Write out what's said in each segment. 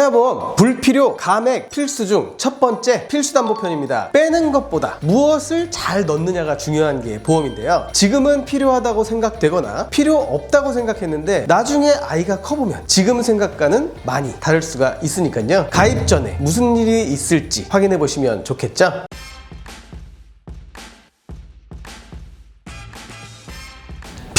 태아보험 불필요 감액 필수 중 첫 번째 필수담보편입니다. 빼는 것보다 무엇을 잘 넣느냐가 중요한 게 보험인데요. 지금은 필요하다고 생각되거나 필요 없다고 생각했는데 나중에 아이가 커보면 지금 생각과는 많이 다를 수가 있으니까요. 가입 전에 무슨 일이 있을지 확인해 보시면 좋겠죠.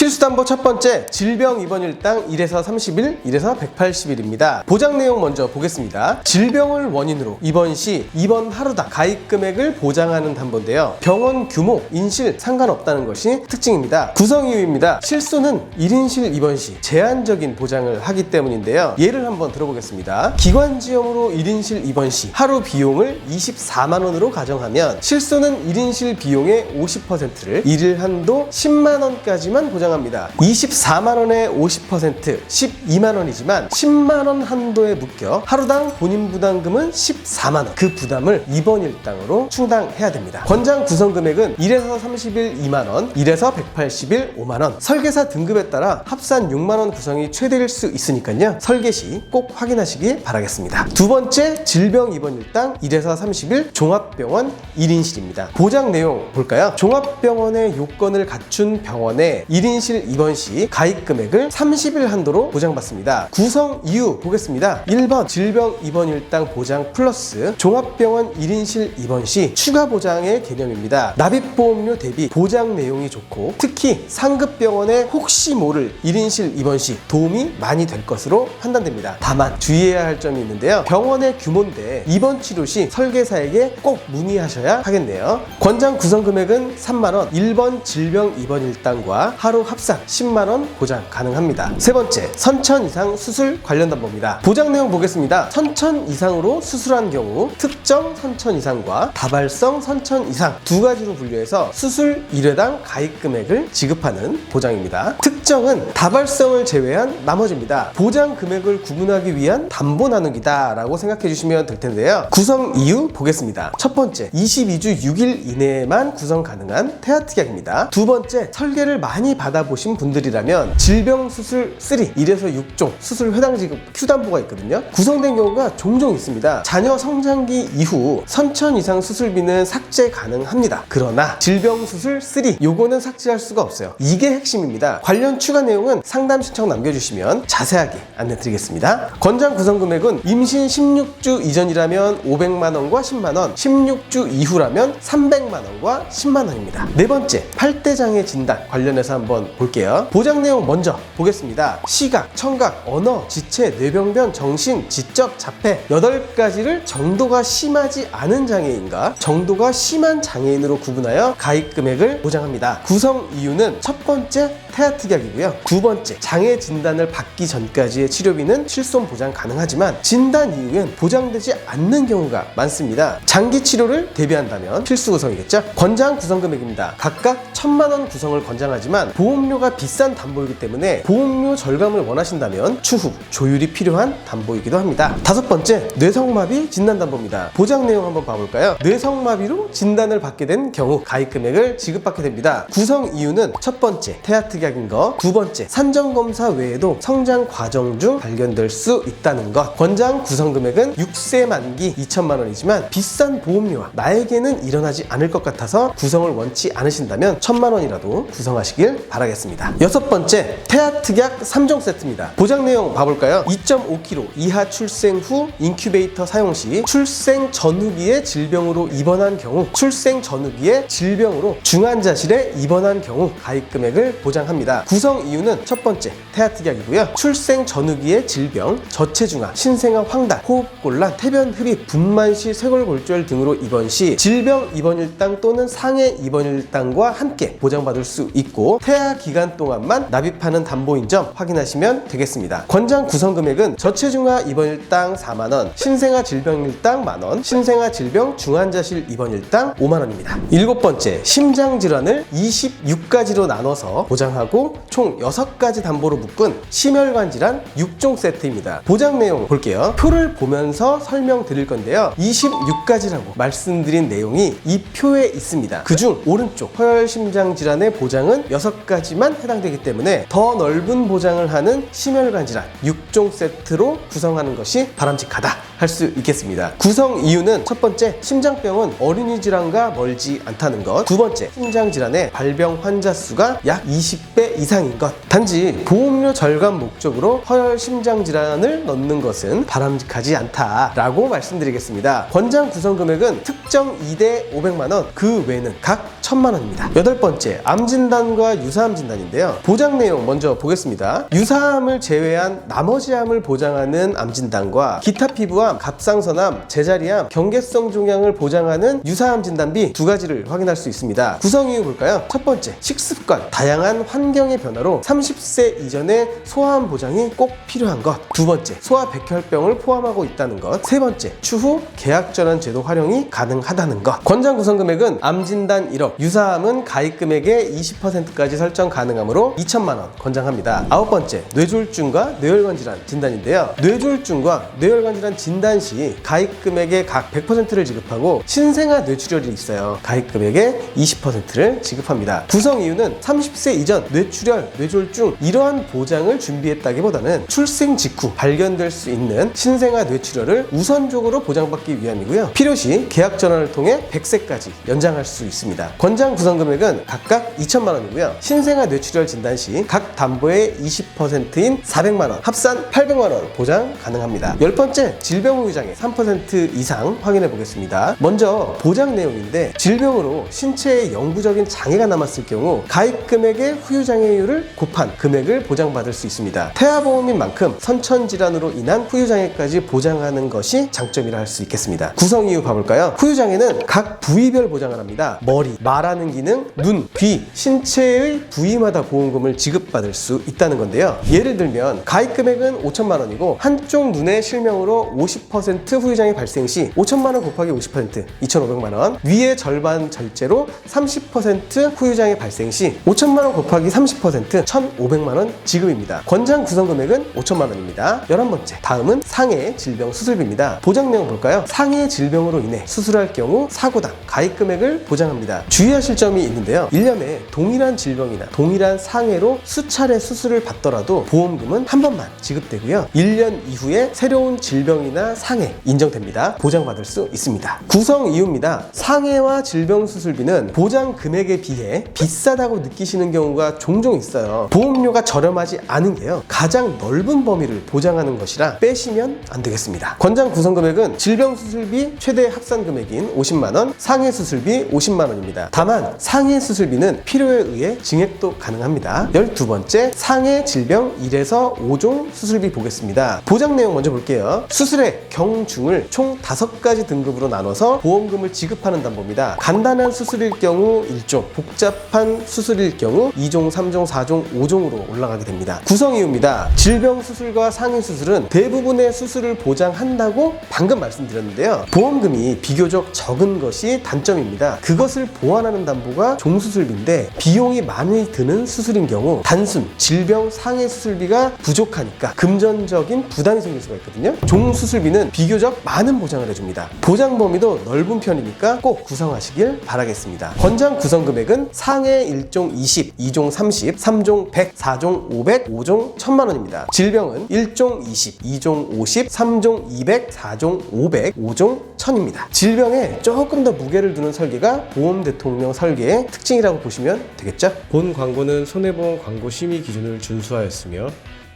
필수담보 첫 번째 질병 입원 일당 1에서 30일, 1에서 180일입니다. 보장 내용 먼저 보겠습니다. 질병을 원인으로 입원 시 입원 하루당 가입 금액을 보장하는 담보인데요. 병원 규모, 인실 상관없다는 것이 특징입니다. 구성 이유입니다. 실수는 1인실 입원 시 제한적인 보장을 하기 때문인데요. 예를 한번 들어보겠습니다. 기관지염으로 1인실 입원 시 하루 비용을 24만 원으로 가정하면 실수는 1인실 비용의 50%를 일일 한도 10만 원까지만 보장 합니다. 24만 원의 50% 12만 원이지만 10만 원 한도에 묶여 하루당 본인 부담금은 14만 원. 그 부담을 입원 일당으로 충당해야 됩니다. 권장 구성 금액은 1에서 30일 2만 원, 1에서 180일 5만 원. 설계사 등급에 따라 합산 6만 원 구성이 최대일 수 있으니까요. 설계 시 꼭 확인하시기 바라겠습니다. 두 번째 질병 입원 일당 1에서 30일 종합병원 1인실입니다. 보장 내용 볼까요? 종합병원의 요건을 갖춘 병원에 1인실 입원 시 가입 금액을 30일 한도로 보장받습니다. 구성 이유 보겠습니다. 1번 질병 입원 일당 보장 플러스 종합병원 1인실 입원 시 추가 보장의 개념입니다. 납입보험료 대비 보장 내용이 좋고 특히 상급 병원에 혹시 모를 1인실 입원 시 도움이 많이 될 것으로 판단됩니다. 다만 주의해야 할 점이 있는데요. 병원의 규모인데 입원 치료 시 설계사에게 꼭 문의하셔야 하겠네요. 권장 구성 금액은 3만 원, 1번 질병 입원 일당과 하루 합산 10만 원 보장 가능합니다. 세 번째, 선천 이상 수술 관련 담보입니다. 보장 내용 보겠습니다. 선천 이상으로 수술한 경우 특정 선천 이상과 다발성 선천 이상 두 가지로 분류해서 수술 1회당 가입 금액을 지급하는 보장입니다. 특정은 다발성을 제외한 나머지입니다. 보장 금액을 구분하기 위한 담보 나누기다 라고 생각해 주시면 될 텐데요. 구성 이유 보겠습니다. 첫 번째, 22주 6일 이내에만 구성 가능한 태아특약입니다. 두 번째, 설계를 많이 받아 보신 분들이라면 질병 수술 3, 1에서 6종 수술 회당 지급 Q담보가 있거든요. 구성된 경우가 종종 있습니다. 자녀 성장기 이후 선천 이상 수술비는 삭제 가능합니다. 그러나 질병 수술 3, 요거는 삭제할 수가 없어요. 이게 핵심입니다. 관련 추가 내용은 상담 신청 남겨주시면 자세하게 안내 드리겠습니다. 권장 구성 금액은 임신 16주 이전이라면 500만 원과 10만 원, 16주 이후라면 300만 원과 10만 원입니다. 네 번째, 팔대장애 진단 관련해서 한번 볼게요. 보장 내용 먼저 보겠습니다. 시각, 청각, 언어, 지체, 뇌병변, 정신, 지적, 자폐 8가지를 정도가 심하지 않은 장애인과 정도가 심한 장애인으로 구분하여 가입 금액을 보장합니다. 구성 이유는 첫 번째 태아특약이고요. 두 번째 장애 진단을 받기 전까지의 치료비는 실손 보장 가능하지만 진단 이후엔 보장되지 않는 경우가 많습니다. 장기 치료를 대비한다면 필수 구성이겠죠. 권장 구성 금액입니다. 각각 천만 원 구성을 권장하지만 보험료가 비싼 담보이기 때문에 보험료 절감을 원하신다면 추후 조율이 필요한 담보이기도 합니다. 다섯 번째 뇌성마비 진단 담보입니다. 보장 내용 한번 봐볼까요? 뇌성마비로 진단을 받게 된 경우 가입 금액을 지급받게 됩니다. 구성 이유는 첫 번째 태아특약 인 것, 두 번째 산정 검사 외에도 성장 과정 중 발견될 수 있다는 것. 권장 구성 금액은 6세 만기 2천만 원이지만 비싼 보험료와 나에게는 일어나지 않을 것 같아서 구성을 원치 않으신다면 천만 원이라도 구성하시길 바라겠습니다. 여섯 번째 태아 특약 3종 세트입니다. 보장 내용 봐볼까요? 2.5kg 이하 출생 후 인큐베이터 사용 시 출생 전후기에 질병으로 입원한 경우 출생 전후기에 질병으로 중환자실에 입원한 경우 가입 금액을 보장합니다. 구성 이유는 첫 번째 태아특약이고요. 출생 전후기의 질병, 저체중아, 신생아 황달, 호흡곤란, 태변 흡입, 분만 시 쇄골골절 등으로 입원 시 질병 입원 일당 또는 상해 입원 일당과 함께 보장받을 수 있고 태아 기간 동안만 납입하는 담보인 점 확인하시면 되겠습니다. 권장 구성 금액은 저체중아 입원 일당 4만 원, 신생아 질병 일당 만 원, 신생아 질병 중환자실 입원 일당 5만 원입니다. 일곱 번째 심장 질환을 26가지로 나눠서 보장 하고 총 6가지 담보로 묶은 심혈관 질환 6종 세트입니다. 보장 내용 볼게요. 표를 보면서 설명드릴 건데요. 26가지라고 말씀드린 내용이 이 표에 있습니다. 그중 오른쪽 허혈 심장 질환의 보장은 6가지만 세트까지만 해당되기 때문에 더 넓은 보장을 하는 심혈관 질환 6종 세트로 구성하는 것이 바람직하다 할 수 있겠습니다. 구성 이유는 첫 번째, 심장병은 어린이 질환과 멀지 않다는 것. 두 번째, 심장 질환의 발병 환자 수가 약 20배 이상인 것. 단지 보험료 절감 목적으로 허혈 심장 질환을 넣는 것은 바람직하지 않다라고 말씀드리겠습니다. 권장 구성 금액은 특정 2대 500만 원, 그 외는 각 1000만 원입니다. 여덟 번째, 암 진단과 유사암 진단인데요. 보장 내용 먼저 보겠습니다. 유사암을 제외한 나머지 암을 보장하는 암 진단과 기타 피부암, 갑상선암, 제자리암, 경계성 종양을 보장하는 유사암 진단비 두 가지를 확인할 수 있습니다. 구성 이유 볼까요? 첫 번째, 식습관, 다양한 환 경의 변화로 30세 이전에 소아암 보장이 꼭 필요한 것. 두 번째, 소아 백혈병을 포함하고 있다는 것. 세 번째, 추후 계약 전환 제도 활용이 가능하다는 것. 권장 구성 금액은 암 진단 1억, 유사암은 가입 금액의 20%까지 설정 가능하므로 2천만 원 권장합니다. 아홉 번째, 뇌졸중과 뇌혈관 질환 진단인데요. 뇌졸중과 뇌혈관 질환 진단 시 가입 금액의 각 100%를 지급하고 신생아 뇌출혈이 있어요. 가입 금액의 20%를 지급합니다. 구성 이유는 30세 이전 뇌출혈, 뇌졸중 이러한 보장을 준비했다기보다는 출생 직후 발견될 수 있는 신생아 뇌출혈을 우선적으로 보장받기 위함이고요. 필요시 계약 전환을 통해 100세까지 연장할 수 있습니다. 권장 구성 금액은 각각 2천만 원이고요. 신생아 뇌출혈 진단 시 각 담보의 20%인 400만 원, 합산 800만 원 보장 가능합니다. 열 번째, 질병 후유장애 3% 이상 확인해 보겠습니다. 먼저 보장 내용인데 질병으로 신체에 영구적인 장애가 남았을 경우 가입 금액의 후유 장애율을 곱한 금액을 보장받을 수 있습니다. 태아보험인 만큼 선천 질환으로 인한 후유장애까지 보장하는 것이 장점이라 할 수 있겠습니다. 구성 이유 봐볼까요? 후유장애는 각 부위별 보장을 합니다. 머리, 말하는 기능, 눈, 귀, 신체의 부위마다 보험금을 지급받을 수 있다는 건데요. 예를 들면 가입 금액은 5천만 원이고 한쪽 눈의 실명으로 50% 후유장애 발생 시 5천만 원 곱하기 50% 2,500만 원 위의 절반 절제로 30% 후유장애 발생 시 5천만 원 곱하기 30% 1,500만 원 지급입니다. 권장 구성 금액은 5천만 원입니다. 11번째 다음은 상해 질병 수술비입니다. 보장 내용 볼까요? 상해 질병으로 인해 수술할 경우 사고당 가입 금액을 보장합니다. 주의하실 점이 있는데요. 1년에 동일한 질병이나 동일한 상해로 수차례 수술을 받더라도 보험금은 한 번만 지급되고요. 1년 이후에 새로운 질병이나 상해 인정됩니다. 보장받을 수 있습니다. 구성 이유입니다. 상해와 질병 수술비는 보장 금액에 비해 비싸다고 느끼시는 경우가 종종 있어요. 보험료가 저렴하지 않은 게요. 가장 넓은 범위를 보장하는 것이라 빼시면 안 되겠습니다. 권장 구성 금액은 질병 수술비 최대 합산 금액인 50만 원, 상해 수술비 50만 원입니다. 다만 상해 수술비는 필요에 의해 증액도 가능합니다. 12번째 상해 질병 1에서 5종 수술비 보겠습니다. 보장 내용 먼저 볼게요. 수술의 경중을 총 5가지 등급으로 나눠서 보험금을 지급하는 담보입니다. 간단한 수술일 경우 1종, 복잡한 수술일 경우 2종, 3종, 4종, 5종으로 올라가게 됩니다. 구성 이유입니다. 질병 수술과 상해 수술은 대부분의 수술을 보장한다고 방금 말씀드렸는데요. 보험금이 비교적 적은 것이 단점입니다. 그것을 보완하는 담보가 종수술비인데 비용이 많이 드는 수술인 경우 단순 질병 상해 수술비가 부족하니까 금전적인 부담이 생길 수가 있거든요. 종수술비는 비교적 많은 보장을 해줍니다. 보장 범위도 넓은 편이니까 꼭 구성하시길 바라겠습니다. 권장 구성 금액은 상해 1종 20, 2종 30, 3종 100, 4종 500, 5종 1000만 원입니다. 질병은 1종 20, 2종 50, 3종 200, 4종 500, 5종 1000입니다. 질병에 조금 더 무게를 두는 설계가 보험 대통령 설계의 특징이라고 보시면 되겠죠? 본 광고는 손해보험 광고 심의 기준을 준수하였으며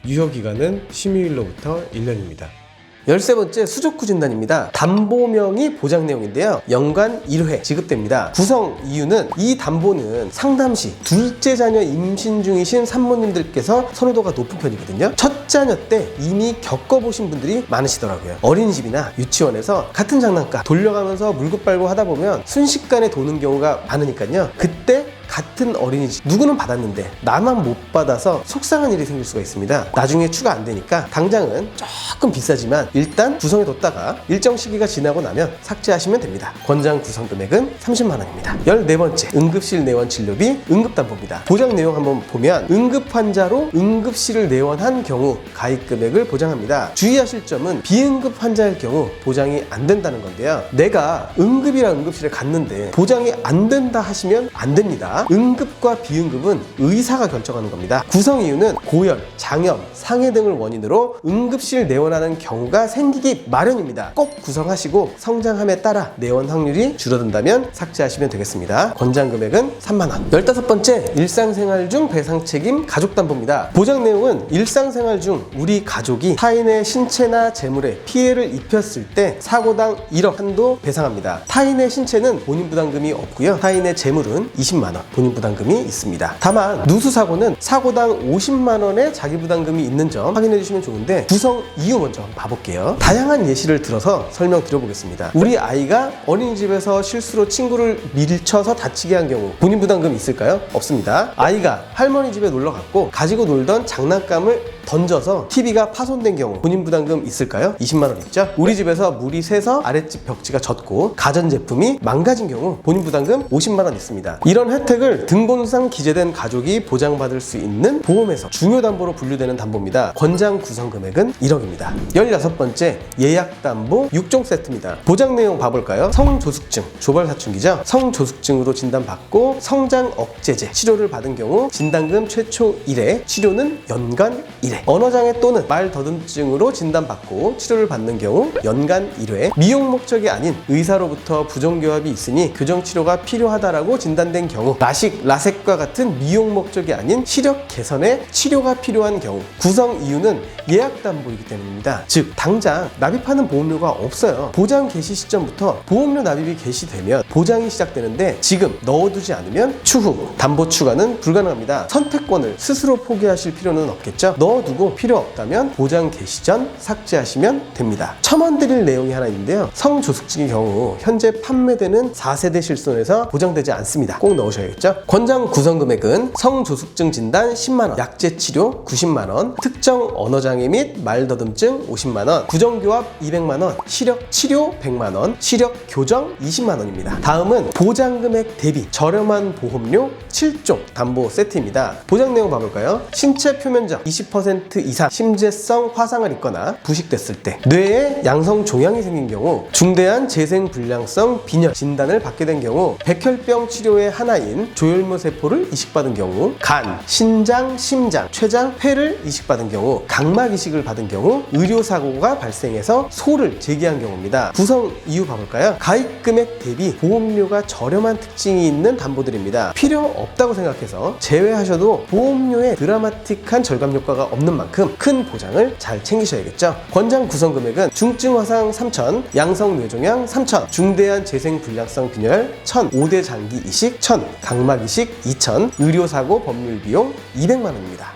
유효 기간은 심의일로부터 1년입니다. 열세 번째 수족구 진단입니다. 담보명이 보장 내용인데요. 연간 1회 지급됩니다. 구성 이유는 이 담보는 상담 시 둘째 자녀 임신 중이신 산모님들께서 선호도가 높은 편이거든요. 첫 자녀 때 이미 겪어보신 분들이 많으시더라고요. 어린이집이나 유치원에서 같은 장난감 돌려가면서 물고 빨고 하다 보면 순식간에 도는 경우가 많으니까요. 그때 같은 어린이집 누구는 받았는데 나만 못 받아서 속상한 일이 생길 수가 있습니다. 나중에 추가 안 되니까 당장은 조금 비싸지만 일단 구성해 뒀다가 일정 시기가 지나고 나면 삭제하시면 됩니다. 권장 구성 금액은 30만 원입니다. 14번째 응급실 내원 진료비 응급담보입니다. 보장 내용 한번 보면 응급 환자로 응급실을 내원한 경우 가입 금액을 보장합니다. 주의하실 점은 비응급 환자일 경우 보장이 안 된다는 건데요. 내가 응급이랑 응급실에 갔는데 보장이 안 된다 하시면 안 됩니다. 응급과 비응급은 의사가 결정하는 겁니다. 구성 이유는 고열, 장염, 상해 등을 원인으로 응급실 내원하는 경우가 생기기 마련입니다. 꼭 구성하시고 성장함에 따라 내원 확률이 줄어든다면 삭제하시면 되겠습니다. 권장 금액은 3만 원. 15번째 일상생활 중 배상 책임 가족 담보입니다. 보장 내용은 일상생활 중 우리 가족이 타인의 신체나 재물에 피해를 입혔을 때 사고당 1억 한도 배상합니다. 타인의 신체는 본인 부담금이 없고요. 타인의 재물은 20만 원 본인 부담금이 있습니다. 다만 누수 사고는 사고당 50만 원의 자기 부담금이 있는 점 확인해 주시면 좋은데 구성 이유 먼저 봐볼게요. 다양한 예시를 들어서 설명드려 보겠습니다. 우리 아이가 어린이집에서 실수로 친구를 밀쳐서 다치게 한 경우 본인 부담금 있을까요? 없습니다. 아이가 할머니 집에 놀러 갔고 가지고 놀던 장난감을 던져서 TV가 파손된 경우 본인 부담금 있을까요? 20만 원 있죠? 우리 집에서 물이 새서 아랫집 벽지가 젖고 가전제품이 망가진 경우 본인 부담금 50만 원 있습니다. 이런 혜택을 등본상 기재된 가족이 보장받을 수 있는 보험에서 중요 담보로 분류되는 담보입니다. 권장 구성 금액은 1억입니다. 16번째 예약 담보 6종 세트입니다. 보장 내용 봐볼까요? 성조숙증, 조발 사춘기죠? 성조숙증으로 진단받고 성장 억제제 치료를 받은 경우 진단금 최초 1회, 치료는 연간 1회. 언어장애 또는 말 더듬증으로 진단받고 치료를 받는 경우 연간 1회. 미용 목적이 아닌 의사로부터 부정교합이 있으니 교정 치료가 필요하다라고 진단된 경우 라식, 라섹과 같은 미용 목적이 아닌 시력 개선에 치료가 필요한 경우 구성 이유는 예약 담보이기 때문입니다. 즉 당장 납입하는 보험료가 없어요. 보장 개시 시점부터 보험료 납입이 개시되면 보장이 시작되는데 지금 넣어두지 않으면 추후 담보 추가는 불가능합니다. 선택권을 스스로 포기하실 필요는 없겠죠. 넣어 두고 필요 없다면 보장 개시 전 삭제하시면 됩니다. 첨언 드릴 내용이 하나 있는데요. 성조숙증의 경우 현재 판매되는 4세대 실손에서 보장되지 않습니다. 꼭 넣으셔야겠죠. 권장 구성 금액은 성조숙증 진단 10만 원, 약제 치료 90만 원, 특정 언어 장애 및 말더듬증 50만 원, 구정교합 200만 원, 시력 치료 100만 원, 시력 교정 20만 원입니다. 다음은 보장 금액 대비 저렴한 보험료 7종 담보 세트입니다. 보장 내용 봐볼까요? 신체 표면적 20% 이상 심재성 화상을 입거나 부식됐을 때, 뇌에 양성 종양이 생긴 경우, 중대한 재생 불량성 빈혈 진단을 받게 된 경우, 백혈병 치료의 하나인 조혈모 세포를 이식받은 경우, 간, 신장, 심장, 췌장, 폐를 이식받은 경우, 각막 이식을 받은 경우, 의료 사고가 발생해서 소를 제기한 경우입니다. 구성 이유 봐볼까요? 가입 금액 대비 보험료가 저렴한 특징이 있는 담보들입니다. 필요 없다고 생각해서 제외하셔도 보험료에 드라마틱한 절감 효과가 없는 만큼 큰 보장을 잘 챙기셔야겠죠. 권장 구성 금액은 중증 화상 3천, 양성 뇌종양 3천, 중대한 재생 불량성 빈혈 1천, 5대 장기 이식 1천, 각막 이식 2천, 의료 사고 법률 비용 200만 원입니다.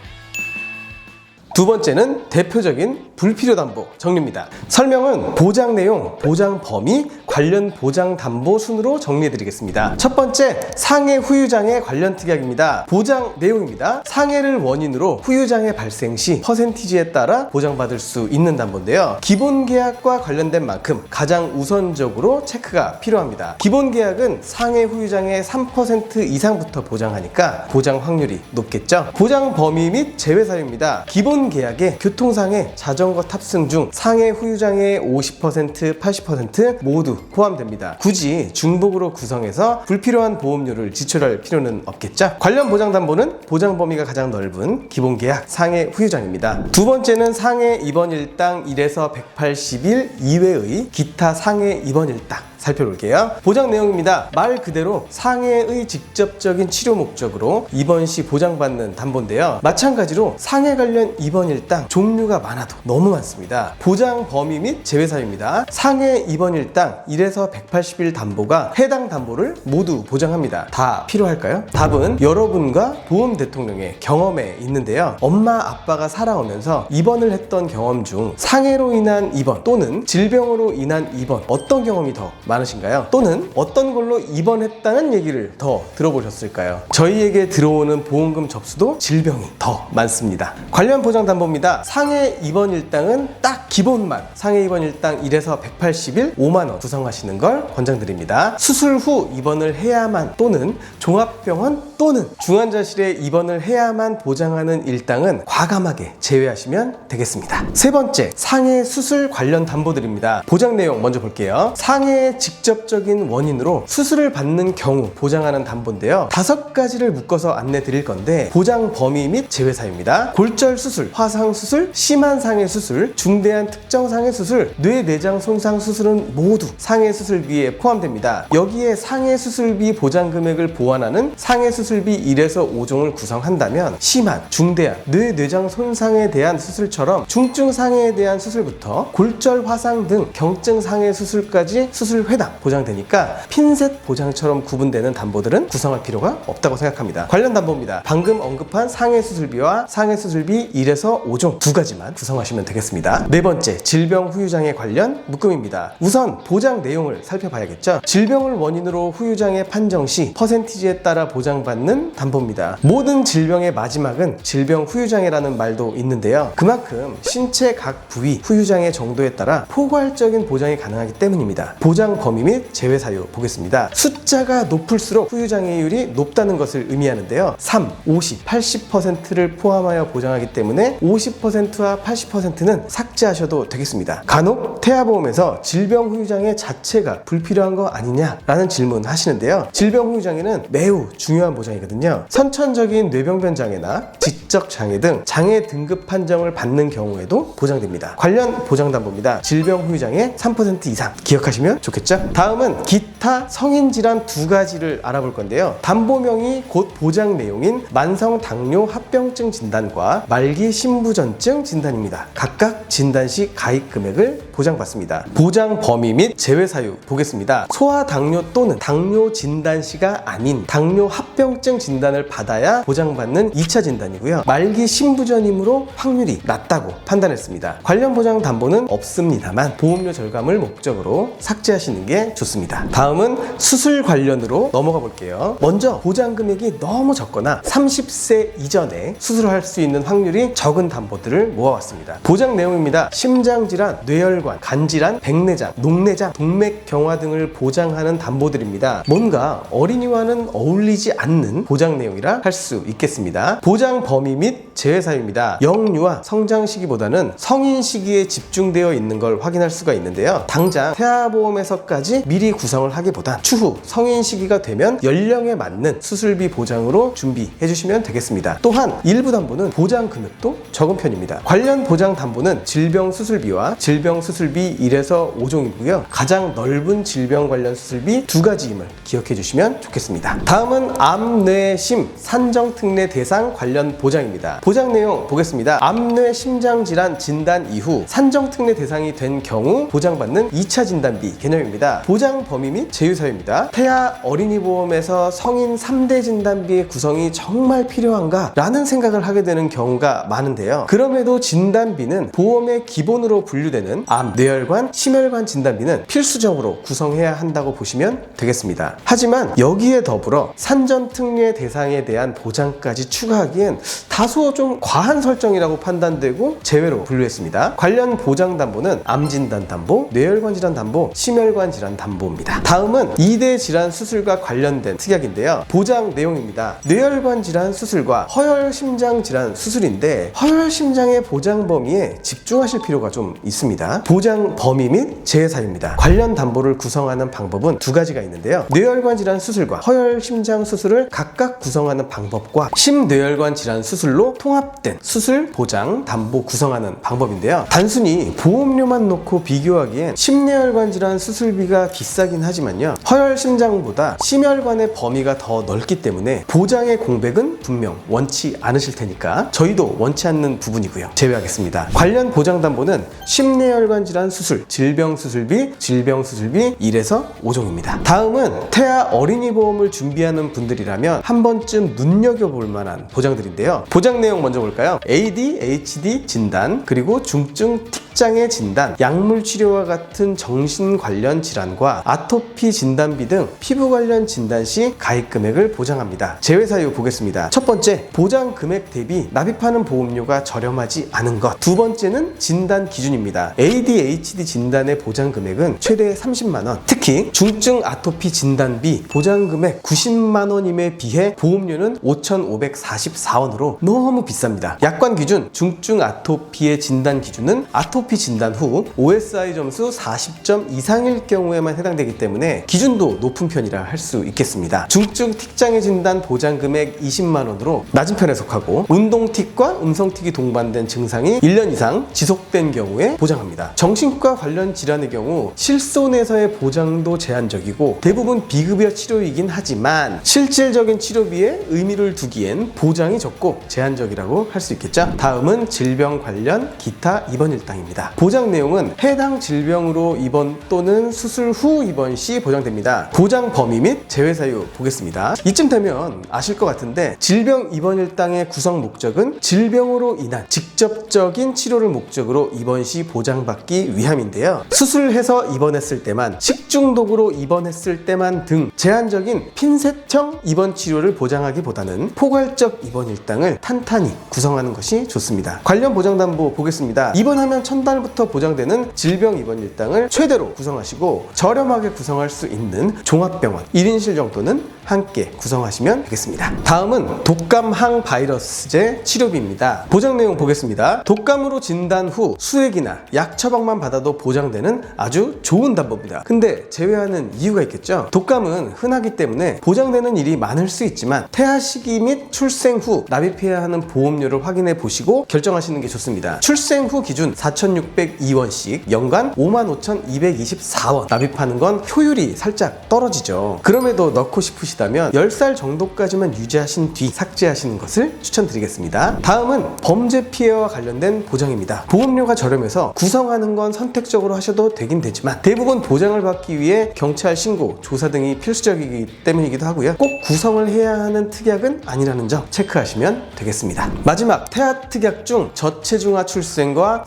두 번째는 대표적인 불필요 담보 정리입니다. 설명은 보장 내용, 보장 범위, 관련 보장 담보 순으로 정리해 드리겠습니다. 첫 번째, 상해 후유장애 관련 특약입니다. 보장 내용입니다. 상해를 원인으로 후유장애 발생 시 퍼센티지에 따라 보장받을 수 있는 담보인데요. 기본 계약과 관련된 만큼 가장 우선적으로 체크가 필요합니다. 기본 계약은 상해 후유장애 3% 이상부터 보장하니까 보장 확률이 높겠죠. 보장 범위 및 제외 사유입니다. 기본 계약에 교통상해, 자전거 탑승 중 상해 후유장애 50%, 80% 모두 포함됩니다. 굳이 중복으로 구성해서 불필요한 보험료를 지출할 필요는 없겠죠. 관련 보장 담보는 보장 범위가 가장 넓은 기본 계약 상해 후유장입니다. 두 번째는 상해 입원 일당 1에서 180일 이외의 기타 상해 입원 일당 살펴볼게요. 보장 내용입니다. 말 그대로 상해의 직접적인 치료 목적으로 입원 시 보장받는 담보인데요. 마찬가지로 상해 관련 입원 일 당 종류가 많아도 너무 많습니다. 보장 범위 및 제외 사유입니다. 상해 입원 일 당 1에서 180일 담보가 해당 담보를 모두 보장합니다. 다 필요할까요? 답은 여러분과 보험 대통령의 경험에 있는데요. 엄마 아빠가 살아오면서 입원을 했던 경험 중 상해로 인한 입원 또는 질병으로 인한 입원 어떤 경험이 더 많 으신가요? 또는 어떤 걸로 입원했다는 얘기를 더 들어보셨을까요? 저희에게 들어오는 보험금 접수도 질병이 더 많습니다. 관련 보장 담보입니다. 상해 입원 일당은 딱 기본만 상해 입원 일당 1에서 180일 5만 원 구성하시는 걸 권장드립니다. 수술 후 입원을 해야만 또는 종합병원 또는 중환자실에 입원을 해야만 보장하는 일당은 과감하게 제외하시면 되겠습니다. 세 번째, 상해 수술 관련 담보들입니다. 보장 내용 먼저 볼게요. 상해 직접적인 원인으로 수술을 받는 경우 보장하는 담보인데요. 다섯 가지를 묶어서 안내 드릴 건데 보장 범위 및 제외 사유입니다. 골절 수술, 화상 수술, 심한 상해 수술, 중대한 특정 상해 수술, 뇌 내장 손상 수술은 모두 상해 수술비에 포함됩니다. 여기에 상해 수술비 보장 금액을 보완하는 상해 수술비 1에서 5종을 구성한다면 심한, 중대한 뇌 내장 손상에 대한 수술처럼 중증 상해에 대한 수술부터 골절 화상 등 경증 상해 수술까지 수술 회당 보장되니까 핀셋 보장처럼 구분되는 담보들은 구성할 필요가 없다고 생각합니다. 관련 담보입니다. 방금 언급한 상해 수술비와 상해 수술비 1에서 5종 두 가지만 구성하시면 되겠습니다. 네 번째, 질병 후유장애 관련 묶음입니다. 우선 보장 내용을 살펴봐야겠죠. 질병을 원인으로 후유장애 판정 시 퍼센티지에 따라 보장받는 담보입니다. 모든 질병의 마지막은 질병 후유장애라는 말도 있는데요. 그만큼 신체 각 부위 후유장애 정도에 따라 포괄적인 보장이 가능하기 때문입니다. 보장 범위 및 제외 사유 보겠습니다. 숫자가 높을수록 후유장애율이 높다는 것을 의미하는데요. 3, 50, 80%를 포함하여 보장하기 때문에 50%와 80%는 삭제하셔도 되겠습니다. 간혹 태아보험에서 질병 후유장애 자체가 불필요한 거 아니냐라는 질문 하시는데요. 질병 후유장애는 매우 중요한 보장이거든요. 선천적인 뇌병변 장애나 지적 장애 등 장애 등급 판정을 받는 경우에도 보장됩니다. 관련 보장 담보입니다. 질병 후유장애 3% 이상 기억하시면 좋겠죠? 다음은 기타 성인 질환 두 가지를 알아볼 건데요. 담보명이 곧 보장 내용인 만성 당뇨 합병증 진단과 말기 신부전증 진단입니다. 각각 진단 시 가입 금액을 보장받습니다. 보장 범위 및 제외 사유 보겠습니다. 소아 당뇨 또는 당뇨 진단 시가 아닌 당뇨 합병증 진단을 받아야 보장받는 2차 진단이고요. 말기 신부전이므로 확률이 낮다고 판단했습니다. 관련 보장 담보는 없습니다만 보험료 절감을 목적으로 삭제하시는 게 좋습니다. 다음은 수술 관련으로 넘어가 볼게요. 먼저 보장 금액이 너무 적거나 30세 이전에 수술할 수 있는 확률이 적은 담보들을 모아왔습니다. 보장 내용입니다. 심장질환, 뇌혈관, 간질환, 백내장, 녹내장, 동맥 경화 등을 보장하는 담보들입니다. 뭔가 어린이와는 어울리지 않는 보장 내용이라 할 수 있겠습니다. 보장 범위 및 제외 사유입니다. 영유아 성장 시기보다는 성인 시기에 집중되어 있는 걸 확인할 수가 있는데요. 당장 태아보험에서까지 미리 구성을 하기보단 추후 성인 시기가 되면 연령에 맞는 수술비 보장으로 준비해 주시면 되겠습니다. 또한 일부 담보는 보장 금액도 적은 편입니다. 관련 보장 담보는 질병 수술비와 질병 수술 비 1에서 5종이고요. 가장 넓은 질병 관련 수술비 두 가지임을 기억해 주시면 좋겠습니다. 다음은 암뇌심 산정특례 대상 관련 보장입니다. 보장 내용 보겠습니다. 암뇌 심장 질환 진단 이후 산정특례 대상이 된 경우 보장받는 2차 진단비 개념입니다. 보장 범위 및 제휴 사유입니다. 태아 어린이 보험에서 성인 3대 진단비의 구성이 정말 필요한가? 라는 생각을 하게 되는 경우가 많은데요. 그럼에도 진단비는 보험의 기본으로 분류되는 암, 뇌혈관, 심혈관 진단비는 필수적으로 구성해야 한다고 보시면 되겠습니다. 하지만 여기에 더불어 산전특례 대상에 대한 보장까지 추가하기엔 다소 좀 과한 설정이라고 판단되고 제외로 분류했습니다. 관련 보장 담보는 암 진단 담보, 뇌혈관 질환 담보, 심혈관 질환 담보입니다. 다음은 2대 질환 수술과 관련된 특약인데요. 보장 내용입니다. 뇌혈관 질환 수술과 허혈 심장 질환 수술인데 허혈 심장의 보장 범위에 집중하실 필요가 좀 있습니다. 보장 범위 및 제사입니다. 관련 담보를 구성하는 방법은 두 가지가 있는데요. 뇌혈관 질환 수술과 허혈 심장 수술을 각각 구성하는 방법과 심뇌혈관 질환 수술로 통합된 수술 보장 담보 구성하는 방법인데요. 단순히 보험료만 놓고 비교하기엔 심뇌혈관 질환 수술비가 비싸긴 하지만요. 허혈 심장보다 심혈관의 범위가 더 넓기 때문에 보장의 공백은 분명 원치 않으실 테니까 저희도 원치 않는 부분이고요. 제외하겠습니다. 관련 보장 담보는 심뇌혈관 질환 수술, 질병 수술비, 질병 수술비 1에서 5종입니다. 다음은 태아 어린이 보험을 준비하는 분들이라면 한 번쯤 눈여겨볼 만한 보장들인데요. 보장 내용 먼저 볼까요? ADHD 진단, 그리고 중증 틱 장애 진단, 약물 치료와 같은 정신 관련 질환과 아토피 진단비 등 피부 관련 진단 시 가입 금액을 보장합니다. 제외 사유 보겠습니다. 첫 번째, 보장 금액 대비 납입하는 보험료가 저렴하지 않은 것. 두 번째는 진단 기준입니다. ADHD 진단의 보장 금액은 최대 30만 원. 특히 중증 아토피 진단비 보장 금액 90만 원임에 비해 보험료는 5,544원으로 너무 비쌉니다. 약관 기준 중증 아토피의 진단 기준은 아토피 쌍꺼풀 진단 후 OSI 점수 40점 이상일 경우에만 해당되기 때문에 기준도 높은 편이라 할 수 있겠습니다. 중증 틱장애 진단 보장 금액 20만 원으로 낮은 편에 속하고 운동 틱과 음성 틱이 동반된 증상이 1년 이상 지속된 경우에 보장합니다. 정신과 관련 질환의 경우 실손에서의 보장도 제한적이고 대부분 비급여 치료이긴 하지만 실질적인 치료비에 의미를 두기엔 보장이 적고 제한적이라고 할 수 있겠죠. 다음은 질병 관련 기타 입원 일당입니다. 보장 내용은 해당 질병으로 입원 또는 수술 후 입원 시 보장됩니다. 보장 범위 및 제외 사유 보겠습니다. 이쯤 되면 아실 것 같은데 질병 입원 일당의 구성 목적은 질병으로 인한 직접적인 치료를 목적으로 입원 시 보장받기 위함인데요. 수술해서 입원했을 때만, 식중독으로 입원했을 때만 등 제한적인 핀셋형 입원 치료를 보장하기보다는 포괄적 입원 일당을 탄탄히 구성하는 것이 좋습니다. 관련 보장담보 보겠습니다. 입원하면 첫 날부터 보장되는 질병 입원 일당을 최대로 구성하시고 저렴하게 구성할 수 있는 종합병원 1인실 정도는 함께 구성하시면 되겠습니다. 다음은 독감 항 바이러스제 치료비입니다. 보장 내용 보겠습니다. 독감으로 진단 후 수액이나 약 처방만 받아도 보장되는 아주 좋은 담보입니다. 근데 제외하는 이유가 있겠죠. 독감은 흔하기 때문에 보장되는 일이 많을 수 있지만 태아 시기 및 출생 후 납입해야 하는 보험료를 확인해 보시고 결정하시는 게 좋습니다. 출생 후 기준 4,602원씩 연간 55,224원 납입하는 건 효율이 살짝 떨어지죠. 그럼에도 넣고 싶으시다면 10살 정도까지만 유지하신 뒤 삭제하시는 것을 추천드리겠습니다. 다음은 범죄 피해와 관련된 보장입니다. 보험료가 저렴해서 구성하는 건 선택적으로 하셔도 되긴 되지만 대부분 보장을 받기 위해 경찰 신고, 조사 등이 필수적이기 때문이기도 하고요. 꼭 구성을 해야 하는 특약은 아니라는 점 체크하시면 되겠습니다. 마지막 태아 특약 중 저체중아 출생과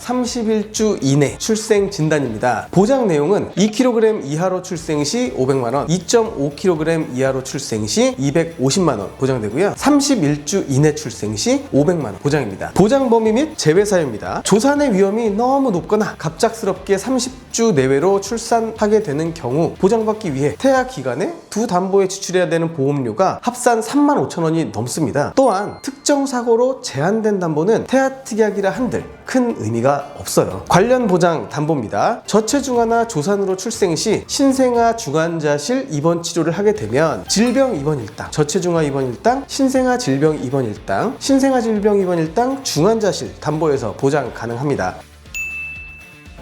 31주 이내 출생 진단입니다. 보장 내용은 2kg 이하로 출생 시 500만 원, 2.5kg 이하로 출생 시 250만 원 보장되고요. 31주 이내 출생 시 500만 원 보장입니다. 보장 범위 및 제외 사유입니다. 조산의 위험이 너무 높거나 갑작스럽게 30주 내외로 출산하게 되는 경우 보장받기 위해 태아 기간에 두 담보에 지출해야 되는 보험료가 합산 3만 5천 원이 넘습니다. 또한 특정 사고로 제한된 담보는 태아 특약이라 한들 큰 의미가 없어요. 관련 보장 담보입니다. 저체중아나 조산으로 출생 시 신생아 중환자실 입원 치료를 하게 되면 질병 입원 일당, 저체중아 입원 일당, 신생아 질병 입원 일당, 신생아 질병 입원 일당 중환자실 담보에서 보장 가능합니다.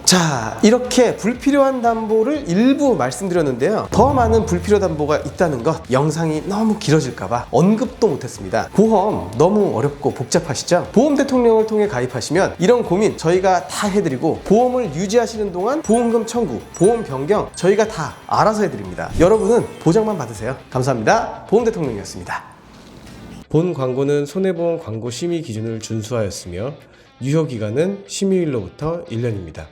자, 이렇게 불필요한 담보를 일부 말씀드렸는데요. 더 많은 불필요 담보가 있다는 것 영상이 너무 길어질까봐 언급도 못했습니다. 보험 너무 어렵고 복잡하시죠? 보험 대통령을 통해 가입하시면 이런 고민 저희가 다 해드리고 보험을 유지하시는 동안 보험금 청구, 보험 변경 저희가 다 알아서 해드립니다. 여러분은 보장만 받으세요. 감사합니다. 보험 대통령이었습니다. 본 광고는 손해보험 광고 심의 기준을 준수하였으며 유효 기간은 심의일로부터 1년입니다.